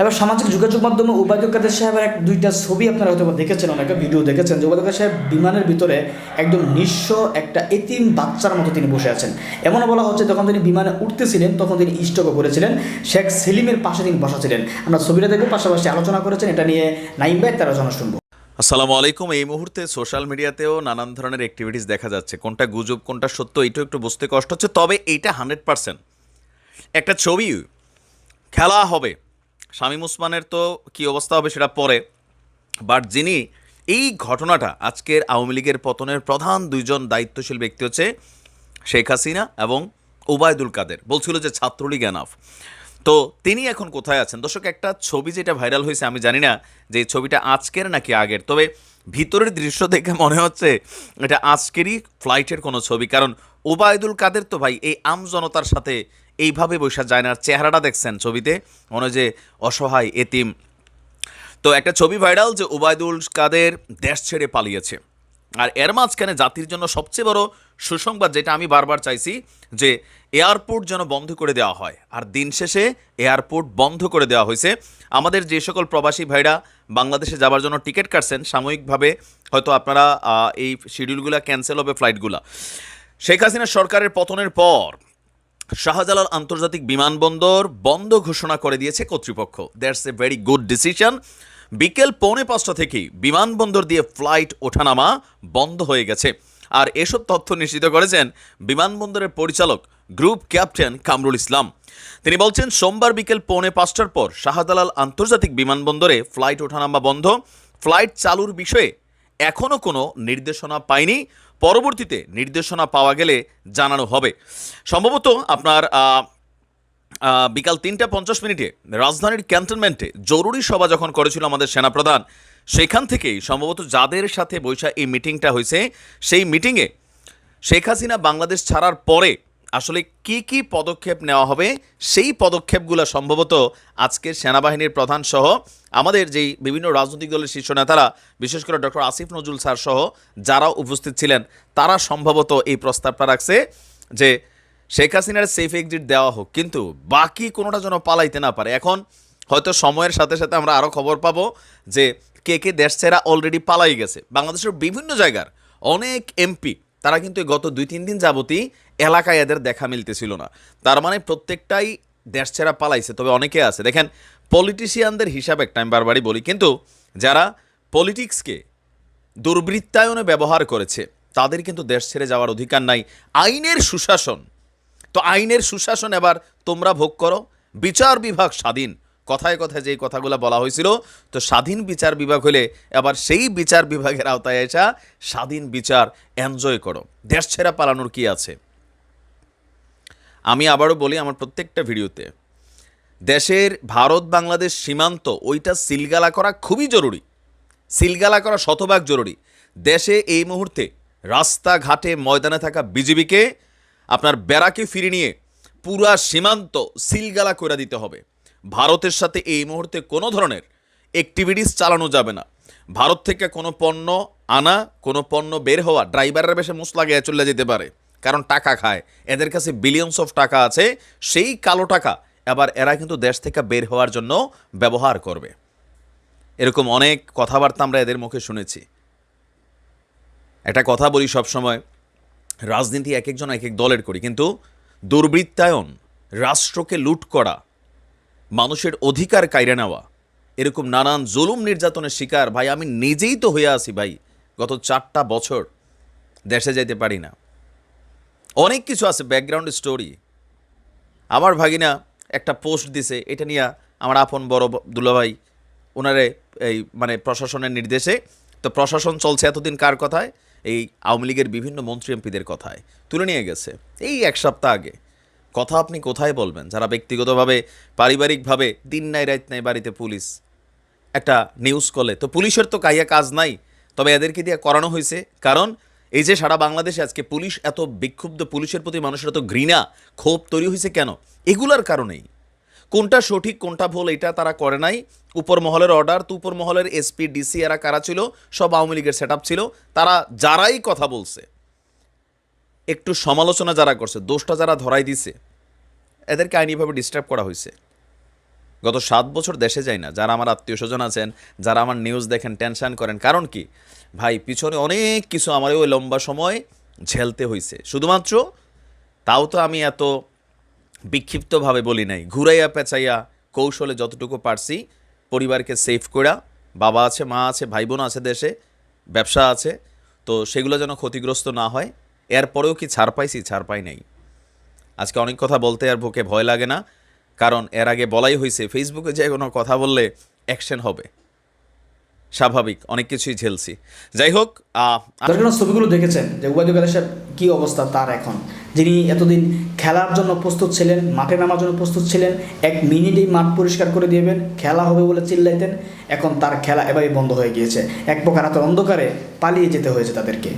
এবার সামাজিক যোগাযোগ মাধ্যমে উবায়দুল কাদের সাহেবের এক দুইটা ছবি আপনারা হয়তো দেখেছেন, অনেকে ভিডিও দেখেছেন। যে উবায়দুল সাহেব বিমানের ভিতরে একদম নিঃস্ব একটা এতিম বাচ্চার মতো তিনি বসে আছেন। এমনও বলা হচ্ছে, যখন তিনি বিমানে উঠতেছিলেন, তখন তিনি স্টকও করেছিলেন। শেখ সেলিমের পাশে তিনি বসা ছিলেন আমরা ছবিটা দেখব, পাশাপাশি আলোচনা করেছেন। এটা নিয়ে নাইম ভাই, তারা আলোচনা শুনব আসসালামু আলাইকুম। এই মুহূর্তে সোশ্যাল মিডিয়াতেও নানান ধরনের অ্যাক্টিভিটিস দেখা যাচ্ছে। কোনটা গুজব, কোনটা সত্য এইটাও একটু বুঝতে কষ্ট হচ্ছে, তবে এইটা হান্ড্রেড পার্সেন্ট একটা ছবি, খেলা হবে। শামীম ওসমানের তো কি অবস্থা হবে সেটা পরে। বাট যিনি এই ঘটনাটা আজকের আওয়ামী লীগের পতনের প্রধান দুইজন দায়িত্বশীল ব্যক্তি হচ্ছে শেখ হাসিনা এবং ওবায়দুল কাদের। বলছিল যে ছাত্রলীগ এনাফ তো তিনি এখন কোথায় আছেন? দর্শক, একটা ছবি যেটা ভাইরাল হয়েছে, আমি জানি না যে ছবিটা আজকের নাকি আগের, তবে ভিতরের দৃশ্য দেখে মনে হচ্ছে এটা আজকেরই ফ্লাইটের কোনো ছবি। কারণ ওবায়দুল কাদের তো ভাই, এই আম জনতার সাথে এইভাবে বসে যায় না। চেহারাটা দেখছেন ছবিতে, মনে যে অসহায় এতিম। তো একটা ছবি ভাইরাল যে ওবায়দুল কাদের দেশ ছেড়ে পালিয়েছে। আর এর মাঝখানে জাতির জন্য সবচেয়ে বড় সুসংবাদ যেটা আমি বারবার চাইছি যে এয়ারপোর্ট যেন বন্ধ করে দেওয়া হয়। আর দিন শেষে এয়ারপোর্ট বন্ধ করে দেওয়া হয়েছে। আমাদের যে সকল প্রবাসী ভাইরা বাংলাদেশে যাওয়ার জন্য টিকিট কাটছেন, সাময়িকভাবে হয়তো আপনারা এই শিডিউলগুলো ক্যান্সেল হবে ফ্লাইটগুলো শেখ হাসিনা সরকারের পতনের পর শাহজালাল আন্তর্জাতিক বিমানবন্দর বন্ধ ঘোষণা করে দিয়েছে কর্তৃপক্ষ। That's a very good decision বিকেল পৌনে পাঁচটা থেকেই বিমানবন্দর দিয়ে ফ্লাইট ওঠানামা বন্ধ হয়ে গেছে। আর এসব তথ্য নিশ্চিত করেছেন বিমানবন্দরের পরিচালক, গ্রুপ ক্যাপ্টেন কামরুল ইসলাম। তিনি বলছেন, সোমবার বিকেল পৌনে পাঁচটার পর শাহজালাল আন্তর্জাতিক বিমানবন্দরে ফ্লাইট ওঠানামা বন্ধ। ফ্লাইট চালুর বিষয়ে এখনও কোনো নির্দেশনা পায়নি। পরবর্তীতে নির্দেশনা পাওয়া গেলে জানানো হবে। সম্ভবত আপনার বিকাল তিনটা পঞ্চাশ মিনিটে রাজধানীর ক্যান্টনমেন্টে জরুরি সভা যখন করেছিল আমাদের সেনাপ্রধান, সেখান থেকেই সম্ভবত যাদের সাথে বৈশা এই মিটিংটা হয়েছে, সেই মিটিংয়ে শেখ হাসিনা বাংলাদেশ ছাড়ার পরে আসলে কি কি পদক্ষেপ নেওয়া হবে? সেই পদক্ষেপগুলো সম্ভবত আজকের সেনাবাহিনীর প্রধান সহ আমাদের যেই বিভিন্ন রাজনৈতিক দলের শীর্ষ নেতারা, বিশেষ করে ডক্টর আসিফ নজরুল স্যার সহ যারা উপস্থিত ছিলেন, তারা সম্ভবত এই প্রস্তাবটা রাখছে যে শেখ হাসিনার সেফ এক্সিট দেওয়া হোক, কিন্তু বাকি কোনোটা যেন পালাইতে না পারে। এখন হয়তো সময়ের সাথে সাথে আমরা আরও খবর পাবো যে কে কে দেশ ছেড়া অলরেডি পালাই গেছে। বাংলাদেশের বিভিন্ন জায়গার অনেক এমপি তারা কিন্তু গত দুই, তিন দিন যাবতই এলাকায় এদের দেখা মিলতেছিল না। তার মানে প্রত্যেকটাই দেশ ছেড়া পালাইছে, তবে অনেকে আছে। দেখেন পলিটিশিয়ানদের হিসাব একটা আমি বারবারই বলি, কিন্তু যারা পলিটিক্সকে দুর্বৃত্তায়নে ব্যবহার করেছে, তাদের কিন্তু দেশ ছেড়ে যাওয়ার অধিকার নাই। আইনের সুশাসন, তো আইনের সুশাসন এবার তোমরা ভোগ করো। বিচার বিভাগ স্বাধীন কথায় কথায় যেই কথাগুলো বলা হয়েছিল, তো স্বাধীন বিচার বিভাগ হলে এবার সেই বিচার বিভাগের আওতায় এসা স্বাধীন বিচার এনজয় করো। দেশ ছেড়া পালানোর কি আছে? আমি আবারও বলি আমার প্রত্যেকটা ভিডিওতে, দেশের ভারত বাংলাদেশ সীমান্ত ওইটা সিলগালা করা খুবই জরুরি। সিলগালা করা শতভাগ জরুরি। দেশে এই মুহূর্তে রাস্তাঘাটে ময়দানে থাকা বিজিবিকে আপনার ব্যারাকে ফিরে নিয়ে পুরা সীমান্ত সিলগালা করে দিতে হবে। ভারতের সাথে এই মুহূর্তে কোনো ধরনের অ্যাক্টিভিটিস চালানো যাবে না। ভারত থেকে কোনো পণ্য আনা, কোনো পণ্য বের হওয়া ড্রাইভারের বেশে মুস লাগিয়ে চলে যেতে পারে, কারণ টাকা খায়। এদের কাছে বিলিয়নস অফ টাকা আছে, সেই কালো টাকা এবার এরা কিন্তু দেশ থেকে বের হওয়ার জন্য ব্যবহার করবে। এরকম অনেক কথাবার্তা আমরা এদের মুখে শুনেছি। একটা কথা বলি সবসময়, রাজনীতি এক একজন এক এক দলের করি, কিন্তু দুর্বৃত্তায়ন, রাষ্ট্রকে লুট করা মানুষের অধিকার কাইরে নেওয়া। এরকম নানান জুলুম নির্যাতনের শিকার ভাই, আমি নিজেই তো হয়ে আছি ভাই, গত চারটা বছর। দেশে যাইতে পারি না। অনেক কিছু আছে ব্যাকগ্রাউন্ড স্টোরি আমার ভাগিনা একটা পোস্ট দিছে, এটা নিয়ে আমার আপন বড় দুলাভাই ওনারে এই মানে প্রশাসনের নির্দেশে, তো প্রশাসন চলছে এতদিন কার কথায়? এই আওয়ামী লীগের বিভিন্ন মন্ত্রী এমপিদের কথায়। তুলে নিয়ে গেছে, এই এক সপ্তাহ আগে। কথা আপনি কোথায় বলবেন? যারা ব্যক্তিগতভাবে, পারিবারিকভাবে দিন নাই, রাত নাই বাড়িতে পুলিশ একটা নিউজ কলে, তো পুলিশের তো কাইয়া কাজ নাই, তবে এদেরকে দিয়ে করানো হয়েছে। কারণ এই যে সারা বাংলাদেশে আজকে পুলিশ এত বিক্ষুব্ধ, পুলিশের প্রতি মানুষের এত ঘৃণা, ক্ষোভ তৈরি হয়েছে কেন? এগুলার কারণেই। কোনটা সঠিক, কোনটা ভুল, এটা তারা করে নাই। উপর মহলের অর্ডার তো উপর মহলের এসপি ডিসি এরা কারা ছিল? সব আওয়ামী লীগের সেট ছিল। তারা যারাই কথা বলছে একটু সমালোচনা যারা করছে, দোষটা যারা ধরাই দিছে, এদেরকে আইনিভাবে ডিস্টার্ব করা হয়েছে গত সাত বছর দেশে যাই না, যারা আমার আত্মীয় স্বজন আছেন, যারা আমার নিউজ দেখেন টেনশন করেন, কারণ কি? ভাই, পিছনে অনেক কিছু আমার ওই লম্বা সময় ঝেলতে হয়েছে শুধুমাত্র তাও তো আমি এত বিক্ষিপ্তভাবে বলি নাই, ঘুরাইয়া পেঁচাইয়া কৌশলে যতটুকু পারছি পরিবারকে সেফ করা বাবা আছে, মা আছে ভাই বোন আছে দেশে, ব্যবসা আছে, তো সেগুলো যেন ক্ষতিগ্রস্ত না হয়। এরপরেও কি ছাড় পাইছি? ছাড় পাই নাই। আজকে অনেক কথা বলতে আর বুকে ভয় লাগে না, কারণ এর আগে বলাই হয়েছে ফেসবুকে যে কোনো কথা বললে অ্যাকশন হবে। স্বাভাবিক, অনেক কিছুই ঝেলছি। যাই হোক ছবিগুলো দেখেছেন যে উবায়দুল কাদের সাহেব কী অবস্থা তার এখন? যিনি এতদিন খেলার জন্য প্রস্তুত ছিলেন, মাঠে নামার জন্য প্রস্তুত ছিলেন, এক মিনিটেই মাঠ পরিষ্কার করে দিবেন খেলা হবে বলে চিল্লাইতেন, এখন তার খেলা এবারই বন্ধ হয়ে গিয়েছে। এক প্রকার হাতের অন্ধকারে পালিয়ে যেতে হয়েছে তাদেরকে।